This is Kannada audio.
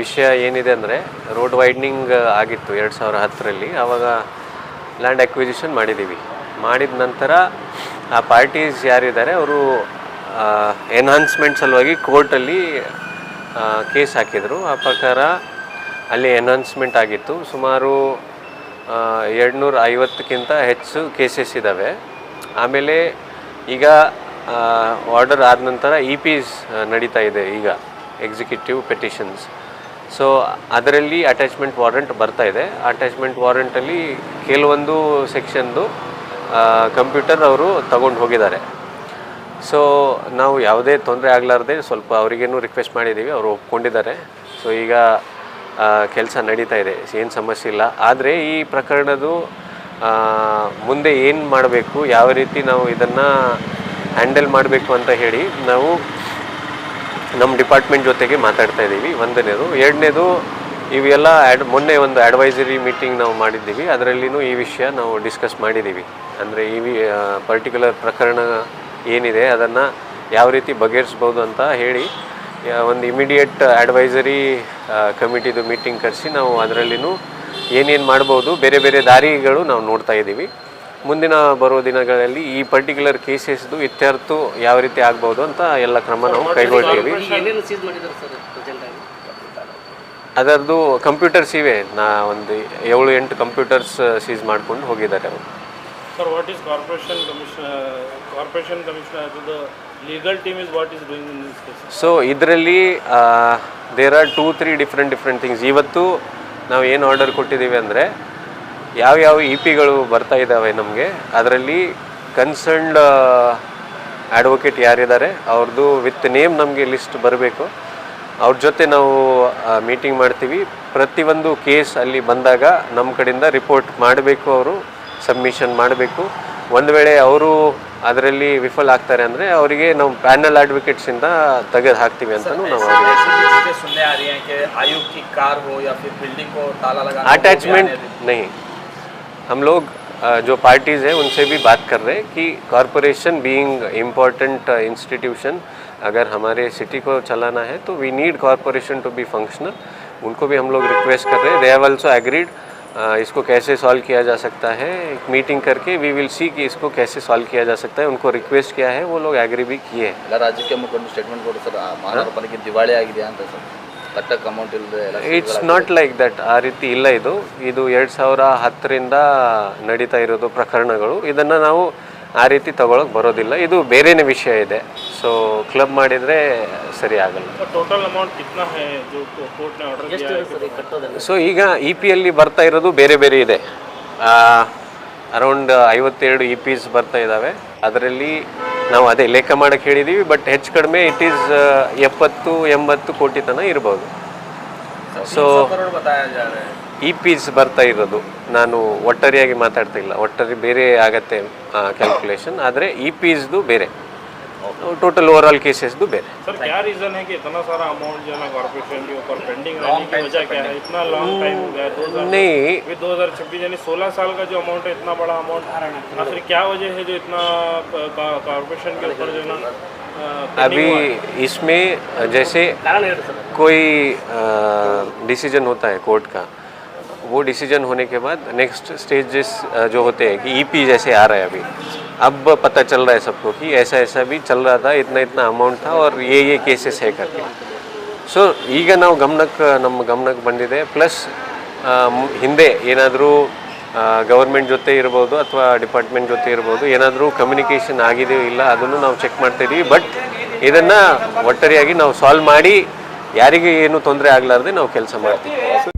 ವಿಷಯ ಏನಿದೆ ಅಂದರೆ ರೋಡ್ ವೈಡ್ನಿಂಗ್ ಆಗಿತ್ತು ಎರಡು ಸಾವಿರ ಹತ್ತರಲ್ಲಿ. ಆವಾಗ ಲ್ಯಾಂಡ್ ಅಕ್ವಿಸಿಷನ್ ಮಾಡಿದ್ದೀವಿ ಮಾಡಿದ ನಂತರ ಆ ಪಾರ್ಟೀಸ್ ಯಾರಿದ್ದಾರೆ, ಅವರು ಎನ್ಹಾನ್ಸ್ಮೆಂಟ್ ಸಲುವಾಗಿ ಕೋರ್ಟಲ್ಲಿ ಕೇಸ್ ಹಾಕಿದರು. ಆ ಪ್ರಕಾರ ಅಲ್ಲಿ ಎನ್ಹಾನ್ಸ್ಮೆಂಟ್ ಆಗಿತ್ತು. ಸುಮಾರು ಎರಡುನೂರ ಐವತ್ತಕ್ಕಿಂತ ಹೆಚ್ಚು ಕೇಸಸ್ ಇದ್ದಾವೆ ಆಮೇಲೆ ಈಗ ಆರ್ಡರ್ ಆದ ನಂತರ ಇ ಪಿಸ್ ನಡೀತಾ ಇದೆ ಈಗ. ಎಕ್ಸಿಕ್ಯೂಟಿವ್ ಪೆಟಿಷನ್ಸ್ ಸೊ ಅದರಲ್ಲಿ ಅಟ್ಯಾಚ್ಮೆಂಟ್ ವಾರಂಟ್ ಬರ್ತಾ ಇದೆ. ಅಟ್ಯಾಚ್ಮೆಂಟ್ ವಾರಂಟಲ್ಲಿ ಕೆಲವೊಂದು ಸೆಕ್ಷನ್ದು ಕಂಪ್ಯೂಟರ್ ಅವರು ತಗೊಂಡು ಹೋಗಿದ್ದಾರೆ. ಸೊ ನಾವು ಯಾವುದೇ ತೊಂದರೆ ಆಗಲಾರ್ದೆ ಸ್ವಲ್ಪ ಅವರಿಗೇನು ರಿಕ್ವೆಸ್ಟ್ ಮಾಡಿದ್ದೀವಿ ಅವರು ಒಪ್ಕೊಂಡಿದ್ದಾರೆ. ಸೊ ಈಗ ಕೆಲಸ ನಡೀತಾ ಇದೆ. ಏನು ಸಮಸ್ಯೆ ಇಲ್ಲ. ಆದರೆ ಈ ಪ್ರಕರಣದ್ದು ಮುಂದೆ ಏನು ಮಾಡಬೇಕು, ಯಾವ ರೀತಿ ನಾವು ಇದನ್ನು ಹ್ಯಾಂಡಲ್ ಮಾಡಬೇಕು ಅಂತ ಹೇಳಿ ನಾವು ನಮ್ಮ ಡಿಪಾರ್ಟ್ಮೆಂಟ್ ಜೊತೆಗೆ ಮಾತಾಡ್ತಾ ಇದ್ದೀವಿ. ಒಂದನೇದು. ಎರಡನೇದು, ಇವೆಲ್ಲ ಆ್ಯಡ್ ಮೊನ್ನೆ ಒಂದು ಅಡ್ವೈಸರಿ ಮೀಟಿಂಗ್ ನಾವು ಮಾಡಿದ್ದೀವಿ. ಅದರಲ್ಲಿನೂ ಈ ವಿಷಯ ನಾವು ಡಿಸ್ಕಸ್ ಮಾಡಿದ್ದೀವಿ. ಅಂದರೆ ಈ ಪರ್ಟಿಕ್ಯುಲರ್ ಪ್ರಕರಣ ಏನಿದೆ, ಅದನ್ನು ಯಾವ ರೀತಿ ಬಗೆಹರಿಸ್ಬೋದು ಅಂತ ಹೇಳಿ ಒಂದು ಇಮಿಡಿಯೇಟ್ ಅಡ್ವೈಸರಿ ಕಮಿಟಿದು ಮೀಟಿಂಗ್ ಕರೆಸಿ ನಾವು ಅದರಲ್ಲಿನೂ ಏನೇನು ಮಾಡ್ಬೋದು, ಬೇರೆ ಬೇರೆ ದಾರಿಗಳು ನಾವು ನೋಡ್ತಾ ಇದ್ದೀವಿ. ಮುಂದಿನ ಬರುವ ದಿನಗಳಲ್ಲಿ ಈ ಪರ್ಟಿಕ್ಯುಲರ್ ಕೇಸಸ್ದು ಇತ್ಯರ್ಥ ಯಾವ ರೀತಿ ಆಗ್ಬೋದು ಅಂತ ಎಲ್ಲ ಕ್ರಮ ನಾವು ಕೈಗೊಳ್ತೀವಿ. ಅದರದ್ದು ಕಂಪ್ಯೂಟರ್ಸ್ ಇವೆ. ನಾ ಒಂದು ಏಳು ಎಂಟು ಕಂಪ್ಯೂಟರ್ಸ್ ಸೀಸ್ ಮಾಡ್ಕೊಂಡು ಹೋಗಿದ್ದಾರೆ ಅವರು. Sir what is corporation corporation so the is this case? So ಇದರಲ್ಲಿ there are two three different different things ಇವತ್ತು ನಾವು ಏನು ಆರ್ಡರ್ ಕೊಟ್ಟಿದ್ದೀವಿ ಅಂದರೆ ಯಾವ್ಯಾವ ಇ ಪಿಗಳು ಬರ್ತಾ ಇದ್ದಾವೆ ನಮಗೆ ಅದರಲ್ಲಿ ಕನ್ಸರ್ನ್ಡ್ ಅಡ್ವೊಕೇಟ್ ಯಾರಿದ್ದಾರೆ ಅವ್ರದ್ದು ವಿತ್ ನೇಮ್ ನಮಗೆ ಲಿಸ್ಟ್ ಬರಬೇಕು ಅವ್ರ ಜೊತೆ ನಾವು ಮೀಟಿಂಗ್ ಮಾಡ್ತೀವಿ ಪ್ರತಿಯೊಂದು ಕೇಸ್ ಅಲ್ಲಿ ಬಂದಾಗ ನಮ್ಮ ಕಡೆಯಿಂದ ರಿಪೋರ್ಟ್ ಮಾಡಬೇಕು ಅವರು ಸಬ್ಮಿಷನ್ ಮಾಡಬೇಕು ಒಂದು ವೇಳೆ ಅವರು ಅದರಲ್ಲಿ ವಿಫಲ ಆಗ್ತಾರೆ ಅಂದರೆ ಅವರಿಗೆ ನಾವು ಪ್ಯಾನಲ್ ಅಡ್ವೊಕೇಟ್ಸಿಂದ ತೆಗೆದು ಹಾಕ್ತೀವಿ ಅಂತಲೂ ನಾವು ಅವರಿಗೆ चीजें सुनने आ रही हैं कि आयुक्त की कार हो या फिर बिल्डिंग को ताला लगाना अटैचमेंट नहीं हम लोग अ, जो पार्टीज़ हैं उनसे भी बात कर रहे हैं कि कॉरपोरेशन बीइंग इम्पोर्टेंट इंस्टीट्यूशन अगर हमारे सिटी को चलाना है तो we need corporation to be functional उनको भी हम लोग रिक्वेस्ट कर रहे हैं दे हैव ऑल्सो एग्रीड इसको कैसे सॉल्व किया जा सकता है एक मीटिंग करके वी विल सी कि इसको कैसे सॉल्व किया जा सकता है उनको रिक्वेस्ट किया है वो लोग एग्री भी किए हैं ಎಲ್ಲ ರಾಜ್ಯಕ್ಕೆ ಮುಖಂಡರು ಸ್ಟೇಟ್ಮೆಂಟ್ ಕೊಡು ಸರ್ ಮಹಾನಗರ ಪಾಲಿಕೆ ದಿವಾಳಿ ಆಗಿದೆ ಅಂತ sir it's not like that ಆ ರೀತಿ ಇಲ್ಲ ಇದು. ಇದು ಎರಡು ಸಾವಿರ ಹತ್ತರಿಂದ ನಡೀತಾ ಇರೋದು ಪ್ರಕರಣಗಳು. ಇದನ್ನು ನಾವು ಆ ರೀತಿ ತಗೊಳಕ್ ಬರೋದಿಲ್ಲ. ಇದು ಬೇರೆನೇ ವಿಷಯ ಇದೆ. ಸೊ ಕ್ಲಬ್ ಮಾಡಿದರೆ ಸರಿ ಆಗಲ್ಲ. ಸೊ ಈಗ ಇ ಪಿ ಅಲ್ಲಿ ಬರ್ತಾ ಇರೋದು ಬೇರೆ ಬೇರೆ ಇದೆ. ಅರೌಂಡ್ ಐವತ್ತೆರಡು e ಇ ಪಿಸ್ ಬರ್ತಾ ಇದ್ದಾವೆ ಅದರಲ್ಲಿ ನಾವು ಅದೇ ಲೆಕ್ಕ ಮಾಡಕ್ಕೆ ಹೇಳಿದ್ದೀವಿ ಬಟ್ ಹೆಚ್ಚು ಕಡಿಮೆ ಇಟ್ ಈಸ್ ಎಪ್ಪತ್ತು ಎಂಬತ್ತು ಕೋಟಿ ತನಕ ಇರ್ಬೋದು. ಸೊ ಇ ಪೀಸ್ ಬರ್ತಾ ಇರೋದು. ನಾನು ಒಟ್ಟರಿಯಾಗಿ ಮಾತಾಡ್ತಾ ಇಲ್ಲ ಒಟ್ಟಾರಿ ಬೇರೆ ಆಗತ್ತೆ ಕ್ಯಾಲ್ಕುಲೇಷನ್ ಆದರೆ ಇ ಪೀಸ್ದು ಬೇರೆ. टोटल ओवरऑल केसेस भी बेरे सर क्या रीज़न है कि इतना सारा अमाउंट जो है कॉर्पोरेशन के ऊपर पेंडिंग रहने की वजह क्या है? इतना लॉन्ग टाइम हो गया नहीं। यानी सोलह साल का जो अमाउंट है इतना बड़ा अमाउंट आखिर क्या वजह है जो इतना कॉर्पोरेशन के ऊपर जो है अभी इसमें जैसे कोई डिसीज़न होता है कोर्ट का वो डिसीज़न होने के बाद नेक्स्ट स्टेजेस जो होते हैं कि ईपी जैसे आ रहा है अभी। अब पता चल रहा है सबको कि ऐसा ऐसा भी चल रहा था इतना इतना अमाउंट था और ये ये ಕೇಸಸ್ है करके ಸೊ ಈಗ ನಾವು ಗಮನಕ್ಕೆ ನಮ್ಮ ಗಮನಕ್ಕೆ ಬಂದಿದೆ ಪ್ಲಸ್ ಹಿಂದೆ ಏನಾದರೂ ಗೌರ್ಮೆಂಟ್ ಜೊತೆ ಇರ್ಬೋದು ಅಥವಾ ಡಿಪಾರ್ಟ್ಮೆಂಟ್ ಜೊತೆ ಇರ್ಬೋದು ಏನಾದರೂ ಕಮ್ಯುನಿಕೇಷನ್ ಆಗಿದೆಯೋ ಇಲ್ಲ ಅದನ್ನು ನಾವು ಚೆಕ್ ಮಾಡ್ತಾ ಇದ್ದೀವಿ ಬಟ್ ಇದನ್ನು ಒಟ್ಟಾರೆಯಾಗಿ ನಾವು ಸಾಲ್ವ್ ಮಾಡಿ ಯಾರಿಗೆ ಏನು ತೊಂದರೆ ಆಗಲಾರ್ದೆ ನಾವು ಕೆಲಸ ಮಾಡ್ತೀವಿ